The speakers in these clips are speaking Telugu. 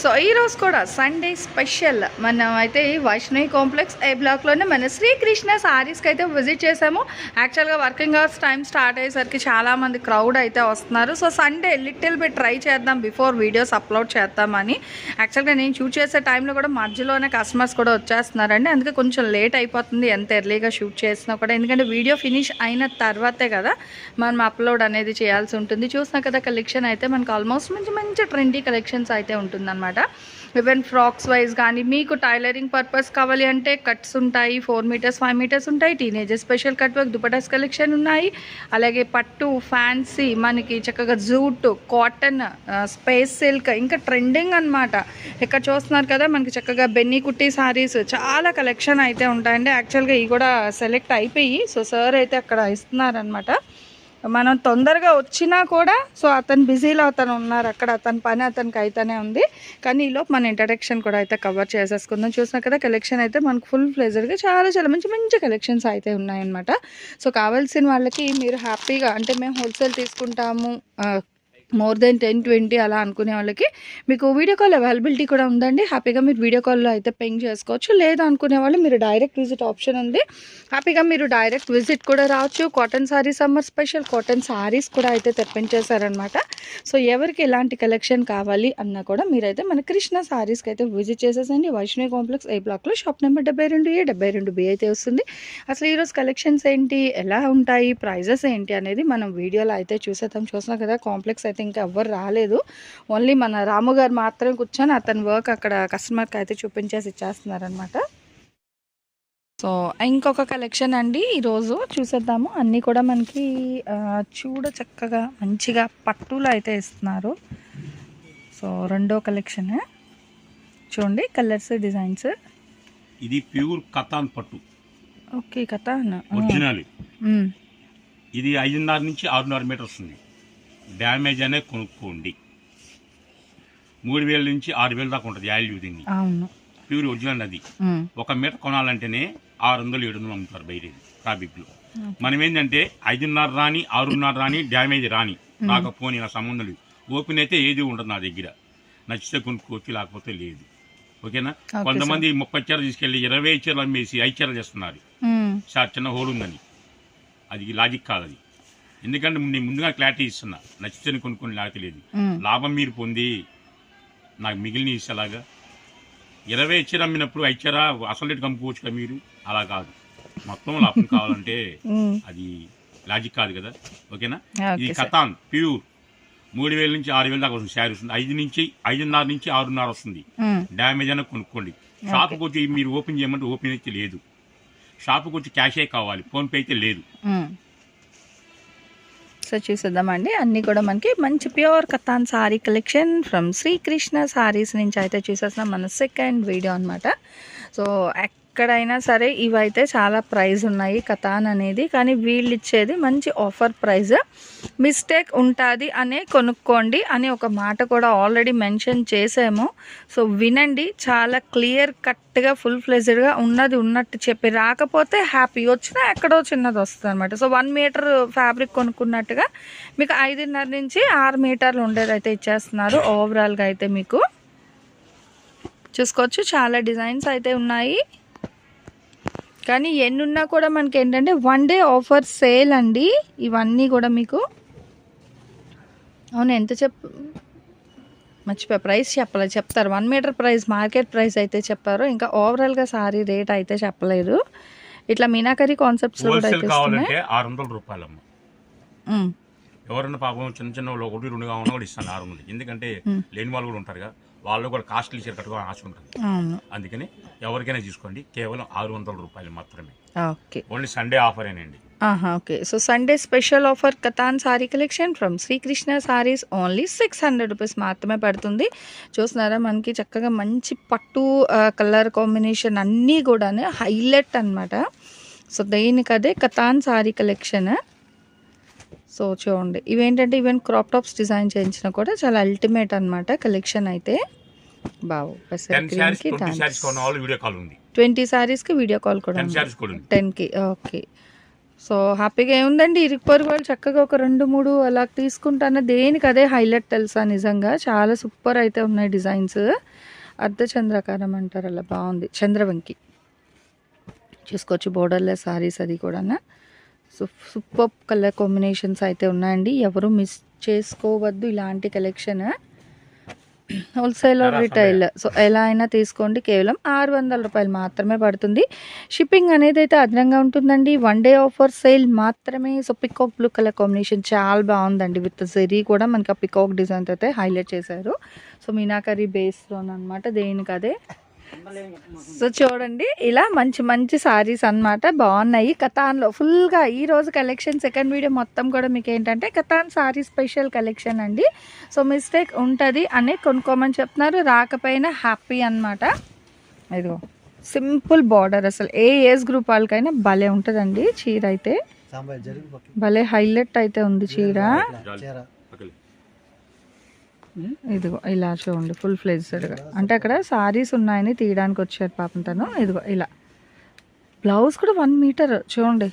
సో ఈరోజు కూడా సండే స్పెషల్ మనం అయితే ఈ వైష్ణవి కాంప్లెక్స్ ఏ బ్లాక్లోనే మన శ్రీకృష్ణ సారీస్కి అయితే విజిట్ చేసాము. యాక్చువల్గా వర్కింగ్ అవర్స్ టైం స్టార్ట్ అయ్యేసరికి చాలామంది క్రౌడ్ అయితే వస్తున్నారు. So Sunday little bit try చేద్దాం బిఫోర్ వీడియోస్ అప్లోడ్ చేద్దామని. యాక్చువల్గా నేను షూట్ చేసే టైంలో కూడా మధ్యలోనే కస్టమర్స్ కూడా వచ్చేస్తున్నారండి. అందుకే కొంచెం లేట్ అయిపోతుంది. ఎంత ఎర్లీగా షూట్ చేసినా కూడా. ఎందుకంటే వీడియో ఫినిష్ అయిన తర్వాతే కదా మనం అప్లోడ్ అనేది చేయాల్సి ఉంటుంది. చూసినా కదా కలెక్షన్ అయితే మనకు ఆల్మోస్ట్ మంచి మంచి ట్రెండీ కలెక్షన్స్ అయితే ఉంటుందన్నమాట. ఈవెన్ ఫ్రాక్స్ వైజ్ కానీ మీకు టైలరింగ్ పర్పస్ కావాలి అంటే కట్స్ ఉంటాయి ఫోర్ మీటర్స్ ఫైవ్ మీటర్స్ ఉంటాయి teenager special cut work dupattas collection ఉన్నాయి. అలాగే పట్టు ఫ్యాన్సీ మనకి చక్కగా జూట్ కాటన్ స్పేస్ సిల్క్ ఇంకా ట్రెండింగ్ అన్నమాట. ఇక్కడ చూస్తున్నారు కదా మనకి చక్కగా బెన్నీ కుట్టి సారీస్ చాలా కలెక్షన్ అయితే ఉంటాయండి. యాక్చువల్గా ఇవి కూడా సెలెక్ట్ అయిపోయి సో సార్ అయితే అక్కడ ఇస్తున్నారనమాట మనం తొందరగా వచ్చినా కూడా సో అతను బిజీలో అతను ఉన్నారు అక్కడ అతని పని అతనికి అయితేనే ఉంది. కానీ ఈలోపు మన ఇంట్రడక్షన్ కూడా అయితే కవర్ చేసేసుకుందాం. చూసినా కదా కలెక్షన్ అయితే మనకు ఫుల్ ప్లేజర్గా చాలా చాలా మంచి మంచి కలెక్షన్స్ అయితే ఉన్నాయన్నమాట. సో కావాల్సిన వాళ్ళకి మీరు హ్యాపీగా అంటే మేము హోల్సేల్ తీసుకుంటాము మోర్ దెన్ టెన్ ట్వంటీ అలా అనుకునే వాళ్ళకి మీకు వీడియో కాల్ అవైలబిలిటీ కూడా ఉందండి. హ్యాపీగా మీరు వీడియో కాల్లో అయితే పెయింగ్ చేసుకోవచ్చు. లేదా అనుకునే వాళ్ళు మీరు డైరెక్ట్ విజిట్ ఆప్షన్ ఉంది. హ్యాపీగా మీరు డైరెక్ట్ విజిట్ కూడా రావచ్చు. Cotton sari summer special cotton saris కూడా అయితే తెప్పించేశారనమాట సో ఎవరికి ఎలాంటి కలెక్షన్ కావాలి అన్నా కూడా మీరైతే మన కృష్ణ శారీస్కి అయితే విజిట్ చేసేసండి వైష్ణవి కాంప్లెక్స్ ఏ బ్లాక్లో షాప్ నెంబర్ డెబ్బై రెండు ఏ డెబ్బై రెండు బి అయితే వస్తుంది. అసలు ఈరోజు కలెక్షన్స్ ఏంటి? ఎలా ఉంటాయి? ప్రైజెస్ ఏంటి? అనేది మనం వీడియోలో అయితే చూసేద్దాం. చూసినా కదా కాంప్లెక్స్ అయితే ఇంకా ఎవ్వరు రాలేదు. ఓన్లీ మన రాము గారు మాత్రమే కూర్చొని అతని వర్క్ అక్కడ కస్టమర్కి అయితే చూపించేసి ఇచ్చేస్తున్నారనమాట సో ఇంకొక కలెక్షన్ అండి. ఈరోజు చూసేద్దాము. అన్నీ కూడా మనకి చూడ చక్కగా మంచిగా పట్టులో అయితే ఇస్తున్నారు. సో రెండో కలెక్షన్ చూడండి కలర్స్ డిజైన్స్ ఇది ప్యూర్ కతాన్ పట్టు. ఓకే కథ ఒరిజినల్ ఇది ఐదున్నర నుంచి ఆరున్నర మీటర్ వస్తుంది డ్యామేజ్ అనే కొనుక్కోండి. మూడు వేల నుంచి ఆరు వేల దాకా ఉంటుంది వాల్యూ దీన్ని. అవును. ప్యూర్ ఒరిజినల్ అది. ఒక మీటర్ కొనాలంటేనే ఆరు వందలు ఏడు వందలు అమ్ముతారు బయట ట్రాఫిక్లో. మనం ఏంటంటే ఐదున్నర రాని ఆరున్నర రాని డ్యామేజ్ రాని రాకపోని నా సంబంధం లేదు. ఓపెన్ అయితే ఏది ఉండదు నా దగ్గర. నచ్చితే కొనుక్కోవచ్చు లేకపోతే లేదు. ఓకేనా? కొంతమంది ముప్పై చీరలు తీసుకెళ్ళి ఇరవై చీరలు అమ్మేసి ఐదు చీరలు చేస్తున్నారు సార్ చిన్న హోల్ ఉందని. అది లాజిక్ కాదు అది. ఎందుకంటే నేను ముందుగా క్లారిటీ ఇస్తున్నా. నచ్చితే కొనుక్కొని లేదు ఉమ్, లాభం మీరు పొంది నాకు మిగిలిన ఇచ్చేలాగా. ఇరవై ఇచ్చారు అమ్మినప్పుడు ఇచ్చారా? అసలు రేటు కమ్ముకోవచ్చు కదా మీరు? అలా కాదు. మొత్తం లాభం కావాలంటే అది లాజిక్ కాదు కదా? ఓకేనా? ఓకే ఇది. కథాన్ ప్యూర్. మూడు వేల నుంచి ఆరు వేల దాకా వస్తుంది శారీ వస్తుంది. ఐదు నుంచి ఐదున్నర నుంచి ఆరున్నర వస్తుంది. డ్యామేజ్ అయినా కొనుక్కోండి. షాప్కి వచ్చి మీరు ఓపెన్ చేయమంటే ఓపెన్ అయితే లేదు. షాప్కి వచ్చి క్యాషే కావాలి. ఫోన్పే అయితే లేదు. సో చూసేద్దామండి. అన్నీ కూడా మనకి మంచి pure katan sari collection from Srikrishna saris నుంచి అయితే చూసేస్తున్నాం మన సెకండ్ వీడియో అనమాట సో ఎక్కడైనా సరే ఇవైతే చాలా ప్రైజ్ ఉన్నాయి కథాన్ అనేది. కానీ వీళ్ళు ఇచ్చేది మంచి ఆఫర్ ప్రైస్ మిస్టేక్ ఉంటుంది అనే కొనుక్కోండి అని ఒక మాట కూడా ఆల్రెడీ మెన్షన్ చేసాము సో వినండి చాలా క్లియర్ కట్గా ఫుల్ ఫ్లెజ్డ్గా ఉన్నది ఉన్నట్టు చెప్పి రాకపోతే హ్యాపీ వచ్చినా ఎక్కడో చిన్నది వస్తుంది అనమాట సో వన్ మీటర్ ఫ్యాబ్రిక్ కొనుక్కున్నట్టుగా మీకు ఐదున్నర నుంచి ఆరు మీటర్లు ఉండేదైతే ఇచ్చేస్తున్నారు ఓవరాల్గా అయితే మీకు. చూసుకోవచ్చు చాలా డిజైన్స్ అయితే ఉన్నాయి. కానీ ఎన్నున్నా కూడా మనకి ఏంటంటే వన్ డే ఆఫర్ సేల్ అండి. ఇవన్నీ కూడా మీకు అవును ఎంత చెప్ మర్చిపోయా. ప్రైస్ చెప్పలేదు చెప్తారు. One metre price market price అయితే చెప్పారు. ఇంకా ఓవరాల్గా సారీ రేట్ అయితే చెప్పలేదు. ఇట్లా మీనాకరీ కాన్సెప్ట్స్ కూడా అయితే ఆరు వందల రూపాయలమ్మ. ఉమ్, ఎవరైనా పాపం చిన్న చిన్న ఒకటి రెండు కావాలన్నా కూడా ఇస్తాను ఆరు వందలు ఎందుకంటే. లేని వాళ్ళు కూడా ఉంటారుగా. వాళ్ళు కూడా కాస్ట్లీ చీర కట్టుకోవాలని ఆశ ఉంటుంది. అందుకని ఎవరికైనా తీసుకోండి. కేవలం ఆరు వందల రూపాయలు మాత్రమే. ఓకే. ఓన్లీ సండే ఆఫరేనండి ఆహా okay. So Sunday special offer katan sari collection from Srikrishna saris only six hundred rupees మాత్రమే పడుతుంది. చూస్తున్నారా మనకి చక్కగా మంచి పట్టు కలర్ కాంబినేషన్ అన్నీ కూడా హైలైట్ అన్నమాట. సో దేనికదే కథాన్ సారీ కలెక్షన్ సో చూడండి. ఇవేంటంటే ఈవెన్ క్రాప్ టాప్స్ డిజైన్ చేయించినా కూడా చాలా అల్టిమేట్ అన్నమాట కలెక్షన్ అయితే. బావు. శారీస్ ట్వంటీ శారీస్ శారీస్కి వీడియో కాల్ కూడా శారీస్ టెన్కి ఓకే సో హ్యాపీగా ఏముందండి? ఇరుగు పొరుగు వాళ్ళు చక్కగా ఒక రెండు మూడు అలా తీసుకుంటాను దేనికి అదే హైలైట్ తెలుసా నిజంగా? చాలా సూపర్ అయితే ఉన్నాయి డిజైన్స్. అర్ధచంద్రాకారం అంటారు అలా బాగుంది. చంద్రవంకి. చూసుకోవచ్చు బోర్డర్లెస్ సారీస్ అది కూడా సూపర్ కలర్ కాంబినేషన్స్ అయితే ఉన్నాయండి. ఎవరు మిస్ చేసుకోవద్దు ఇలాంటి కలెక్షన్. Wholesale retail. సో ఎలా అయినా తీసుకోండి. కేవలం ఆరు వందల రూపాయలు మాత్రమే పడుతుంది. షిప్పింగ్ అనేది అయితే అదనంగా ఉంటుందండి. వన్ డే ఆఫర్ సేల్ మాత్రమే. So peacock blue colour combination చాలా బాగుందండి. విత్ జెరీ కూడా మనకి ఆ పికాక్ డిజైన్ అయితే హైలైట్ చేశారు. సో మీనాకరీ బేస్లోనమాట దేనికి అదే సో చూడండి ఇలా మంచి మంచి సారీస్ అన్నమాట. బాగున్నాయి. కథాన్లో ఫుల్గా ఈ రోజు కలెక్షన్ సెకండ్ వీడియో మొత్తం కూడా మీకు ఏంటంటే కథాన్ సారీ స్పెషల్ కలెక్షన్ అండి. సో మిస్టేక్ ఉంటుంది అని కొనుక్కోమని చెప్తున్నారు. రాకపోయినా హ్యాపీ అన్నమాట. ఇదిగో సింపుల్ బార్డర్ అసలు. ఏ ఏజ్ గ్రూప్ వాళ్ళకైనా భలే ఉంటుందండి చీర అయితే. భలే హైలైట్ అయితే ఉంది చీర. ఇదిగో ఇలా చూడండి ఫుల్ ఫ్లెజ్డ్గా అంటే అక్కడ సారీస్ ఉన్నాయని తీయడానికి వచ్చారు పాపం తను. ఇదిగో ఇలా. బ్లౌజ్ కూడా వన్ మీటర్ చూడండి.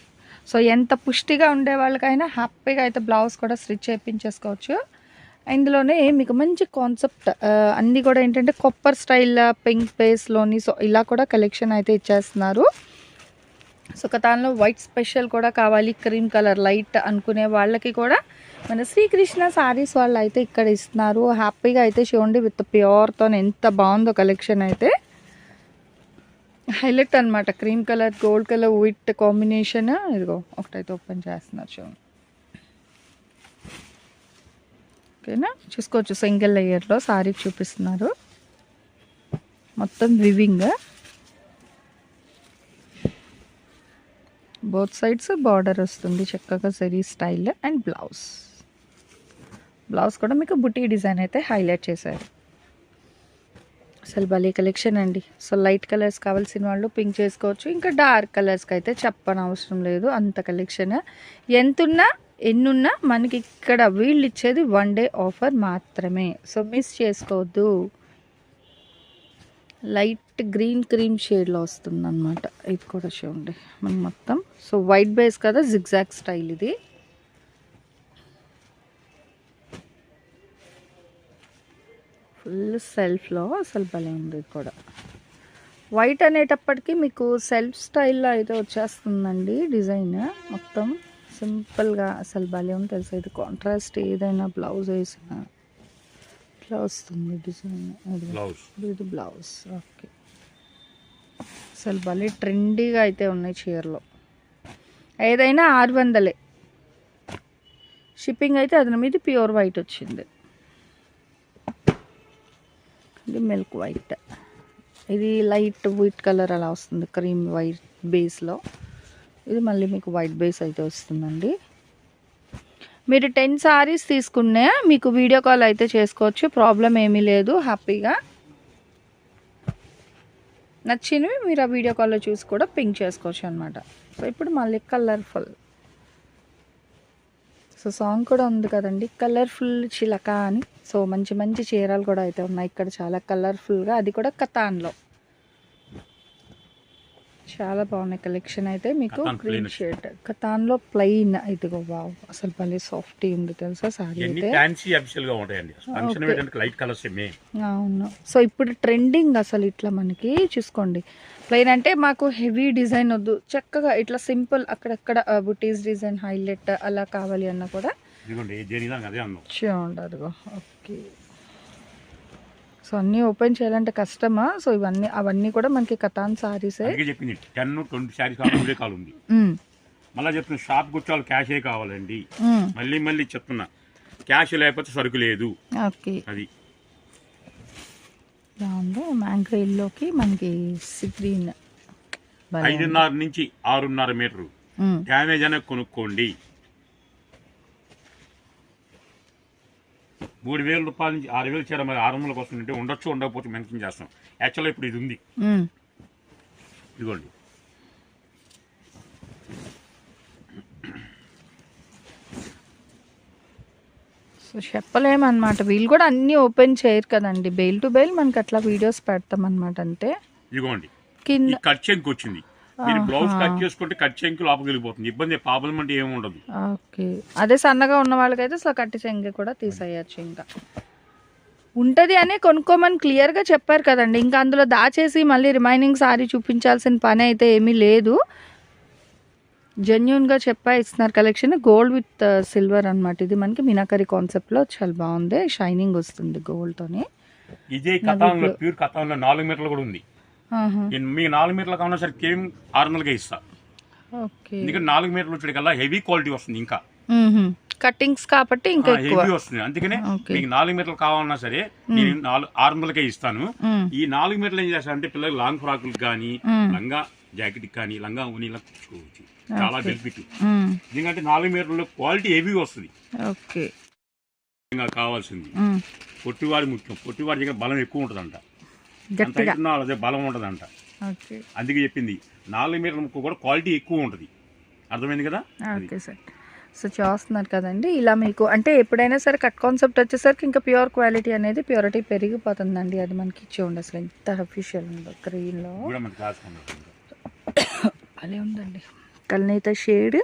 సో ఎంత పుష్టిగా ఉండే వాళ్ళకైనా హ్యాపీగా అయితే బ్లౌజ్ కూడా స్టిచ్ చేయించేసుకోవచ్చు. ఇందులోనే మీకు మంచి కాన్సెప్ట్ అన్నీ కూడా ఏంటంటే కొప్పర్ స్టైల్ పింక్ బేస్లోని సో ఇలా కూడా కలెక్షన్ అయితే ఇచ్చేస్తున్నారు. సో ఒక దానిలో వైట్ స్పెషల్ కూడా కావాలి క్రీమ్ కలర్ లైట్ అనుకునే వాళ్ళకి కూడా మన శ్రీకృష్ణ సారీస్ వాళ్ళు అయితే ఇక్కడ ఇస్తున్నారు. హ్యాపీగా అయితే చూడండి విత్ ప్యూర్తో ఎంత బాగుందో కలెక్షన్ అయితే. హైలైట్ అనమాట cream colour gold colour with combination ఇదిగో ఒకటైతే ఓపెన్ చేస్తున్నారు చూడండి. ఓకేనా? చూసుకోవచ్చు. సింగిల్ లేయర్లో సారీ చూపిస్తున్నారు. మొత్తం వివింగ్ బోత్ సైడ్స్ బార్డర్ వస్తుంది. చక్కగా zari style and blouse blouse కూడా మీకు బుటీ డిజైన్ అయితే హైలైట్ చేశారు. అసలు భలే కలెక్షన్ అండి. సో లైట్ కలర్స్ కావాల్సిన వాళ్ళు పింక్ చేసుకోవచ్చు. ఇంకా డార్క్ కలర్స్కి అయితే చెప్పనవసరం లేదు. అంత కలెక్షన్. ఎంతున్నా ఎన్నున్నా మనకి ఇక్కడ వీళ్ళు ఇచ్చేది వన్ డే ఆఫర్ మాత్రమే. సో మిస్ చేసుకోవద్దు. లైట్ గ్రీన్ క్రీమ్ షేడ్లో వస్తుంది అనమాట ఇది కూడా చూడండి. మనం మొత్తం. సో వైట్ బేస్ కదా జిగ్జాగ్ స్టైల్ ఇది. ఫుల్ సెల్ఫ్లో అసలు భలే ఉంది కూడా. వైట్ అనేటప్పటికి మీకు సెల్ఫ్ స్టైల్లో అయితే వచ్చేస్తుందండి డిజైన్. మొత్తం సింపుల్గా అసలు భలే ఉంది తెలుసా? ఇది కాంట్రాస్ట్ ఏదైనా బ్లౌజ్ వేసినా ఇట్లా వస్తుంది డిజైన్? ఇది బ్లౌజ్. ఓకే. అసలు భలే ట్రెండీగా అయితే ఉన్నాయి చీరలో. ఏదైనా ఆరు వందలే. షిప్పింగ్ అయితే అది మీద ప్యూర్ వైట్ వచ్చింది. ఇది మిల్క్ వైట్ ఇది లైట్ వైట్ కలర్ అలా వస్తుంది క్రీమ్ వైట్ బేస్లో ఇది మళ్ళీ మీకు వైట్ బేస్ అయితే వస్తుందండి. మీరు టెన్ సారీస్ తీసుకునే మీకు వీడియో కాల్ అయితే చేసుకోవచ్చు ప్రాబ్లం ఏమీ లేదు హ్యాపీగా నచ్చినవి మీరు ఆ వీడియో కాల్లో చూసి కూడా పింక్ చేసుకోవచ్చు అనమాట సో ఇప్పుడు మళ్ళీ కలర్ఫుల్ సో సాంగ్ కూడా ఉంది కదండి కలర్ఫుల్ చిలక అని. సో మంచి మంచి చీరలు కూడా అయితే ఉన్నాయి ఇక్కడ చాలా కలర్ఫుల్గా అది కూడా కతాన్లో. చాలా బాగున్నాయి కలెక్షన్ అయితే మీకు. గ్రీన్. షర్ట్ కతాన్లో ప్లెయిన్ ఇదిగో వావ్. అసలు భలే సాఫ్టీ ఉంది తెలుసా సారీ అయితే? అవును. సో ఇప్పుడు ట్రెండింగ్ అసలు ఇట్లా మనకి చూసుకోండి. ప్లెయిన్ అంటే మాకు హెవీ డిజైన్ వద్దు. చక్కగా ఇట్లా సింపుల్ అక్కడక్కడ బుటీస్ డిజైన్ హైలైట్ అలా కావాలి అన్న కూడా ఇదిగోండి దేనిదా అదే అన్నాం చూడండి అదిగో ఓకే. సో అన్నీ ఓపెన్ చేయాలంటే కష్టమా? సో ఇవన్నీ అవన్నీ కూడా మనకి కథాన్ సారీసే. చెప్పింది టెన్ ట్వంటీ శారీస్ కావాలి కాల్ ఉంది. మళ్ళీ చెప్తున్నా షాప్ కూర్చోవాలి క్యాషే కావాలండి. మళ్ళీ మళ్ళీ చెప్తున్నా క్యాష్ లేకపోతే సరుకు లేదు. ఓకే. అది. బాగుంది మ్యాంగో ఇల్లోకి మనకి గ్రీన్ ఐదున్నర నుంచి ఆరున్నర మీటరు. డ్యామేజ్ అనే కొనుక్కోండి. మూడు వేల రూపాయల నుంచి ఆరు వేలు చీర మరి ఆరు వందల కోసం ఉంటే ఉండొచ్చు ఉండకపోతే మెన్షన్ చేస్తాం. యాక్చువల్గా ఇప్పుడు ఇది ఉంది. ఇదిగోండి. సో చెప్పలేమన్నమాట. వీళ్ళు కూడా అన్నీ ఓపెన్ చేయరు కదండి. బెయిల్ టు బెయిల్ మనకి అట్లా వీడియోస్ పెడతాం అనమాట అంతే ఇదిగోండి. కింద కట్ చెంక్ వచ్చింది. మీరు బ్లౌజ్ కట్ చేసుకుంటే కట్ చెంక్ లోపలికి వెళ్ళిపోతుంది ఇబ్బంది ప్రాబ్లం అంటే ఏమి ఉండదు. ఓకే. అదే సన్నగా ఉన్న వాళ్ళకైతే అసలు కట్టి చెంగి కూడా తీసేయచ్చు ఇంకా. ఉంటుంది అని కొనుక్కోమని క్లియర్గా చెప్పారు కదండి. ఇంకా అందులో దాచేసి మళ్ళీ రిమైనింగ్ సారీ చూపించాల్సిన పని అయితే ఏమీ లేదు. జెన్యున్గా చెప్పా ఇస్తున్నారు కలెక్షన్ గోల్డ్ విత్ సిల్వర్ అన్నమాట. ఇది మనకి మీనాకరి కాన్సెప్ట్లో చాలా బాగుంది. షైనింగ్ వస్తుంది గోల్డ్తోని ఇదే కథంలో ప్యూర్ కథంలో నాలుగు మీటర్లు కూడా ఉంది. నేను మీ నాలుగు మీటర్లు కావాలన్నా సరే కేమ్ ఆరు వందలకే ఇస్తా. ఎందుకంటే నాలుగు మీటర్లు వచ్చేది కల్లా హెవీ క్వాలిటీ వస్తుంది ఇంకా. కట్టింగ్స్ కాబట్టి ఇంకా హెవీ వస్తుంది. అందుకనే. మీకు నాలుగు మీటర్లు కావాలన్నా సరే నేను నాలుగు ఆరు వందలకే ఇస్తాను. ఈ నాలుగు మీటర్లు ఏం చేస్తానంటే పిల్లలు లాంగ్ ఫ్రాకులు కానీ. లంగా జాకెట్ కానీ లంగా ఉనీలా కుట్టుకోవచ్చు చాలా బెనిఫిట్. ఎందుకంటే నాలుగు మీటర్లు క్వాలిటీ హెవీ వస్తుంది. కావాల్సింది. పొట్టివాడి ముఖ్యం. పొట్టివాడి దగ్గర బలం ఎక్కువ ఉంటుందంట. గట్టిగా. హైట్ ఉన్న వాళ్ళ బలం ఉంటుందంట. ఓకే. అందుకే చెప్పింది. నాలుగు మీటర్ల ముక్క కూడా క్వాలిటీ ఎక్కువ ఉంటుంది. అర్థమైంది కదా. Okay sir. సో చూస్తున్నారు కదండి. ఇలా మీకు అంటే ఎప్పుడైనా సరే కట్ కాన్సెప్ట్ వచ్చేసరికి ఇంకా ప్యూర్ క్వాలిటీ అనేది ప్యూరిటీ పెరిగిపోతుందండి. అది మనకి ఉండి అసలు ఎంత అఫీషియల్ ఉందో గ్రీన్లో రాసుకున్నాం అలా ఉందండి. కల్నేత షేడ్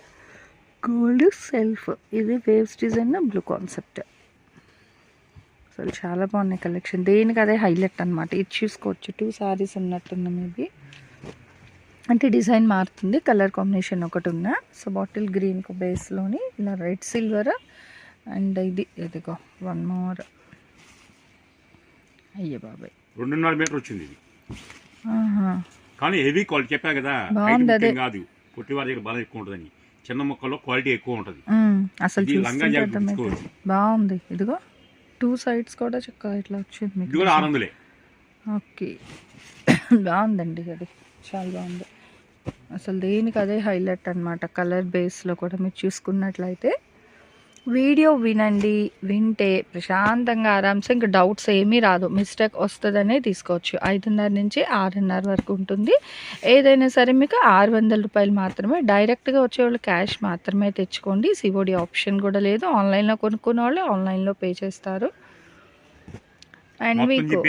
గోల్డ్ సెల్ఫ్. ఇది వేవ్స్ డిజైన్ బ్లూ కాన్సెప్ట్. అసలు చాలా బాగున్నాయి కలెక్షన్. దేనికి అదే హైలైట్ అనమాట ఇది చూసుకోవచ్చు. టూ సారీస్ ఉన్నట్టున్నా మేబీ. అంటే డిజైన్ మారుతుంది. కలర్ కాంబినేషన్ ఒకటి ఉన్నా. సో బాటిల్ గ్రీన్ బేస్లోని ఇలా రెడ్ సిల్వర్ అండ్ ఇది ఇదిగో వన్ మోర్ అయ్యే బాబాయ్. రెండున్నర మీటర్ వచ్చింది ఇది. ఆహా. కానీ హెవీ క్వాలిటీ చెప్పా కదా. కాదు. పొట్టివాడి దగ్గర బలం ఎక్కువ ఉంటుందని. చిన్న మొక్కల్లో క్వాలిటీ ఎక్కువ ఉంటుంది. అసలు లంగా. బాగుంది. ఇదిగో. టూ సైడ్స్ కూడా చక్కగా ఇట్లా వచ్చింది మీకు కూడా ఆరు ఓకే. బాగుందండి అది చాలా బాగుంది. అసలు దేనికి అదే హైలైట్ అనమాట కలర్ బేస్లో కూడా మీరు చూసుకున్నట్లయితే. వీడియో వినండి వింటే ప్రశాంతంగా ఆరామ్సే ఇంకా డౌట్స్ ఏమీ రాదు. మిస్టేక్ వస్తుందనే తీసుకోవచ్చు. ఐదున్నర నుంచి ఆరున్నర వరకు ఉంటుంది. ఏదైనా సరే మీకు ఆరు వందల రూపాయలు మాత్రమే డైరెక్ట్గా వచ్చేవాళ్ళు క్యాష్ మాత్రమే తెచ్చుకోండి. సివోడి ఆప్షన్ కూడా లేదు. ఆన్లైన్లో కొనుక్కునే వాళ్ళు ఆన్లైన్లో పే చేస్తారు. అండ్ మీకు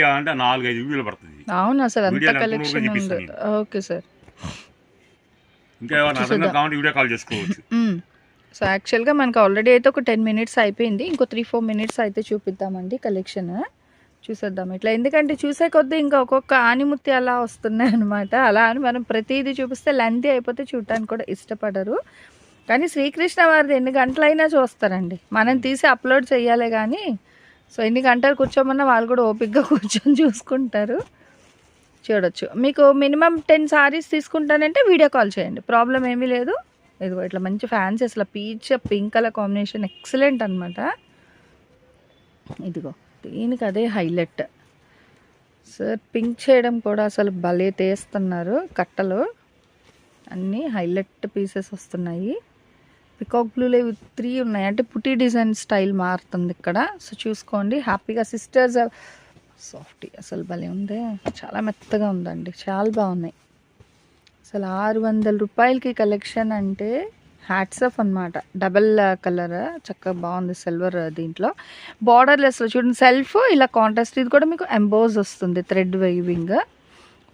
అవును అసలు అంత కలెక్షన్ ఉందో. Okay sir. ఇంకా కాల్ చేసుకోవచ్చు. సో యాక్చువల్గా మనకు ఆల్రెడీ అయితే ఒక టెన్ మినిట్స్ అయిపోయింది. ఇంకో త్రీ ఫోర్ మినిట్స్ అయితే చూపిద్దామండి కలెక్షన్ చూసేద్దాం ఇట్లా. ఎందుకంటే చూసే కొద్దీ ఇంకా ఒక్కొక్క ఆనిముత్తి అలా వస్తున్నాయి అనమాట అలా అని మనం ప్రతిదీ చూపిస్తే లెంతీ అయిపోతే చూడటానికి కూడా ఇష్టపడరు. కానీ శ్రీకృష్ణ వారిది ఎన్ని గంటలైనా చూస్తారండి. మనం తీసి అప్లోడ్ చేయాలి కానీ సో ఎన్ని గంటలు కూర్చోమన్నా వాళ్ళు కూడా ఓపిక్గా కూర్చొని చూసుకుంటారు. చూడొచ్చు. మీకు మినిమం టెన్ సారీస్ తీసుకుంటానంటే వీడియో కాల్ చేయండి. ప్రాబ్లం ఏమీ లేదు. ఇదిగో ఇట్లా మంచి ఫ్యాన్సీ అసలు peach pink colour combination excellent అనమాట ఇదిగో దీనికి అదే హైలైట్ సార్ పింక్ చేయడం కూడా అసలు భలే తీస్తున్నారు కట్టలు. అన్నీ హైలైట్ పీసెస్ వస్తున్నాయి. పికాక్ బ్లూలో ఇవి త్రీ ఉన్నాయి. అంటే పుట్టి డిజైన్ స్టైల్ మారుతుంది ఇక్కడ. సో చూసుకోండి. హ్యాపీగా సిస్టర్స్ సాఫ్టీ అసలు భలే ఉంది. చాలా మెత్తగా ఉందండి. చాలా బాగున్నాయి. అసలు ఆరు వందల రూపాయలకి కలెక్షన్ అంటే హ్యాట్సఫ్ అనమాట డబల్ కలర్ చక్కగా బాగుంది సిల్వర్ uh, దీంట్లో. బార్డర్లెస్లో చూడండి సెల్ఫ్ ఇలా కాంట్రాస్ట్ ఇది కూడా మీకు ఎంబోజ్ వస్తుంది థ్రెడ్ వైవింగ్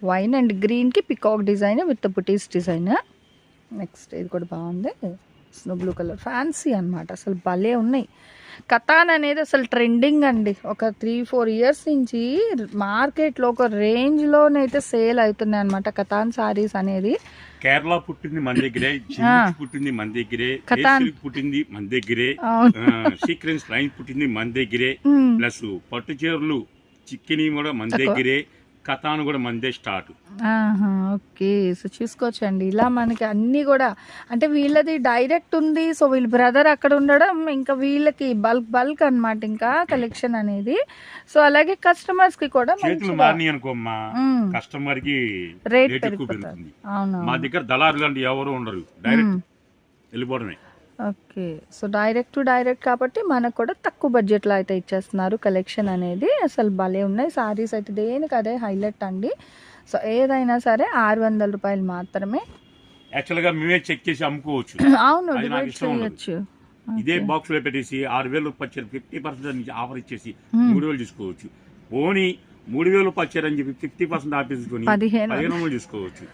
వైన్ అండ్ గ్రీన్కి peacock design with butis design next ఇది కూడా బాగుంది. స్నో బ్లూ కలర్ ఫ్యాన్సీ అనమాట అసలు భలే ఉన్నాయి. కథాన్ అనేది అసలు ట్రెండింగ్ అండి. ఒక త్రీ ఫోర్ ఇయర్స్ నుంచి మార్కెట్లో ఒక రేంజ్లోనైతే సేల్ అవుతున్నాయి అనమాట కథాన్ సారీస్ అనేది. కేరళ పుట్టింది మన దగ్గరే పుట్టింది మన దగ్గరే పుట్టింది మన దగ్గరే అవును. సీక్రెన్స్ లైన్ పుట్టింది మన దగ్గరే. ప్లస్ పట్టు చీరలు చిక్కిని కూడా మన. దగ్గరే కథాను కూడా మనదే స్టార్ట్. ఓకే. సో చూసుకోవచ్చండి. ఇలా మనకి అన్నీ కూడా అంటే వీళ్ళది డైరెక్ట్ ఉంది సో వీళ్ళ బ్రదర్ అక్కడ ఉండడం ఇంకా వీళ్ళకి బల్క్ బల్క్ అన్నమాట ఇంకా కలెక్షన్ అనేది. సో అలాగే కస్టమర్స్కి కూడా అనుకోమ్మా. మ్మ్. కస్టమర్కి రేట్ మా దగ్గర దళారులు ఎవరు ఉండరు. డైరెక్ట్. వెళ్ళిపోవడమే. Okay. So direct to direct కాబట్టి మనకు కూడా తక్కువ బడ్జెట్లో అయితే ఇచ్చేస్తున్నారు కలెక్షన్ అనేది. అసలు భలే ఉన్నాయి. సారీస్ అయితే దేనికి అదే హైలైట్ అండి. సో ఏదైనా సరే ఆరు వందల రూపాయలు మాత్రమే. యాక్చువల్గా మేమే చెక్ చేసి అమ్ముకోవచ్చు. అవును డివైడ్. చేయొచ్చు. ఇదే బాక్స్లో పెట్టేసి ఆరు వేలు పచ్చారు ఫిఫ్టీ పర్సెంట్ నుంచి ఆఫర్ ఇచ్చేసి మూడు వేలు తీసుకోవచ్చు. పోనీ మూడు వేలు పచ్చారు అని చెప్పి ఫిఫ్టీ పర్సెంట్ ఆఫ్ తీసుకొని పదిహేను. వందలు తీసుకోవచ్చు.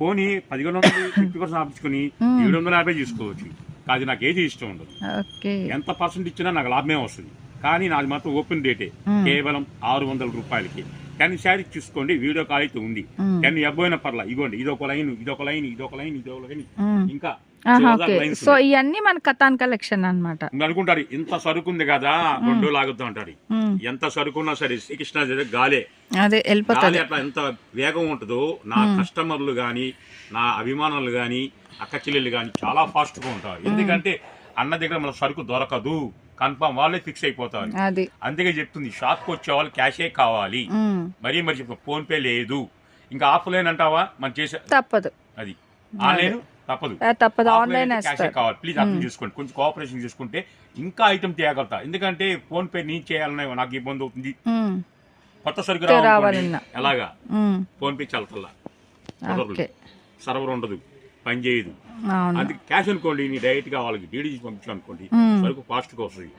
పోనీ పదిహేను వందలు ఫిఫ్టీ పర్సెంట్ ఆపించుకొని ఏడు వందల యాభై తీసుకోవచ్చు. కాదు నాకు ఏది ఇష్టం ఉండదు. ఎంత పర్సెంట్ ఇచ్చినా నాకు లాభమే వస్తుంది. కానీ నాది మాత్రం ఓపెన్ రేటే కేవలం ఆరు వందల రూపాయలకి. కానీ శారీ చూసుకోండి వీడియో కాల్ అయితే ఉంది. కానీ ఎబ్బోయిన పర్లా. ఇగోండి ఇదొక లైన్ ఇదొక లైన్ ఇదొక లైన్ ఇదొక లైన్. ఇంకా సో. ఇవన్నీ మన కథాన్ కలెక్షన్ అన్నమాట. మీరు అనుకుంటారు ఇంత సరుకు ఉంది కదా రెండు లాగుతూ ఉంటారు ఎంత సరుకు ఉన్నా సరే శ్రీకృష్ణ గాలే. అదే వెళ్ళిపోతుంది. అట్లా ఎంత వేగం ఉంటుందో నా కస్టమర్లు గాని నా అభిమానులు గాని అక్క చెల్లెలు గాని చాలా ఫాస్ట్గా ఉంటారు ఎందుకంటే అన్న దగ్గర మన సరుకు దొరకదు కన్ఫర్మ్ వాళ్ళే ఫిక్స్ అయిపోతారు. అది. అందుకే చెప్తుంది షాప్కి వచ్చే వాళ్ళు క్యాషే కావాలి. మరీ మరి ఫోన్ పే లేదు. ఇంకా ఆఫ్లైన్ అంటావా? మనం చేసే తప్పదు. అది. ఆన్లైన్? తప్పదు. తప్పదు. ఆన్లైన్ కావాలి. ప్లీజ్ అర్థం చేసుకోండి. కొంచెం కోఆపరేషన్ చేసుకుంటే ఇంకా ఐటమ్ చేయగలుగుతా ఎందుకంటే ఫోన్ పే నేను చేయాలనే నాకు ఇబ్బంది అవుతుంది. కొత్త సరుకు రావాలన్నా. ఎలాగా? Phone pay చల్లతల్లా. సర్వర్ ఉండదు. పని చేయదు. అందుకే క్యాష్ అనుకోండి నీ డైరెక్ట్గా వాళ్ళకి డీడీ పంపించాను అనుకోండి. సరుకు ఫాస్ట్గా వస్తుంది.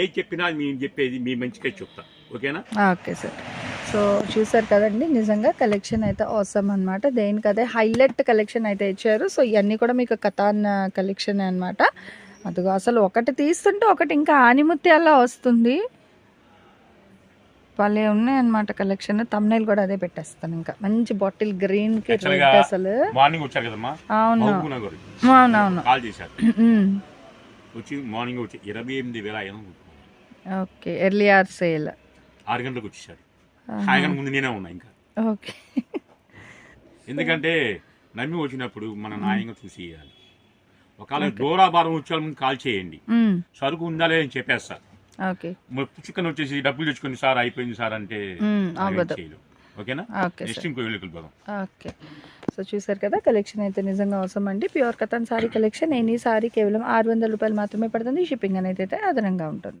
ఏది చెప్పినా మేము చెప్పేది మీ మంచిగా చెప్తా. ఓకేనా? Okay sir. సో చూసారు కదండి నిజంగా కలెక్షన్ అయితే అవసరం అనమాట దేనికి అదే హైలైట్ కలెక్షన్ అయితే ఇచ్చారు. సో ఇవన్నీ కూడా మీకు కథాన్ కలెక్షన్ అనమాట అదిగో అసలు ఒకటి తీస్తుంటే ఒకటి ఇంకా ఆనిముత్యాలా వస్తుంది. భలే ఉన్నాయి అనమాట కలెక్షన్ తమ్నైల్ కూడా అదే పెట్టేస్తాను ఇంకా. మంచి బాటిల్ గ్రీన్కి రెడ్ అసలు. మార్నింగ్ వచ్చారు కదమ్మా? అవును. మహబూబ్ నగర్ అవునవును. కాల్ చేశారు. ఉమ్. వచ్చి మార్నింగ్ వచ్చి ఇరవై ఎనిమిది వేల ఓకే ఎర్లీ ఆర్ సేల్ ఆరు గంటలకు వచ్చేసారు సాయంత్రం ముందు నేనే ఉన్నా ఇంకా. ఓకే. ఎందుకంటే నమ్మి వచ్చినప్పుడు మన న్యాయంగా చూసి ఇవ్వాలి ఒకవేళ వాళ్ళ ముందు కాల్ చేయండి. సరుకు ఉందా లేదని చెప్పేస్తా. ఓకే. మరి పుచ్చుకొని వచ్చేసి డబ్బులు తెచ్చుకొని సార్ అయిపోయింది సార్ అంటే. ఓకేనా? నెక్స్ట్ ఇంకో ఓకే. సో చూసారు కదా కలెక్షన్ అయితే నిజంగా అవసరం అండి. Pure katan sari collection any sari కేవలం ఆరు వందల రూపాయలు మాత్రమే పడుతుంది. షిప్పింగ్ అనేది అయితే అదనంగా ఉంటుంది.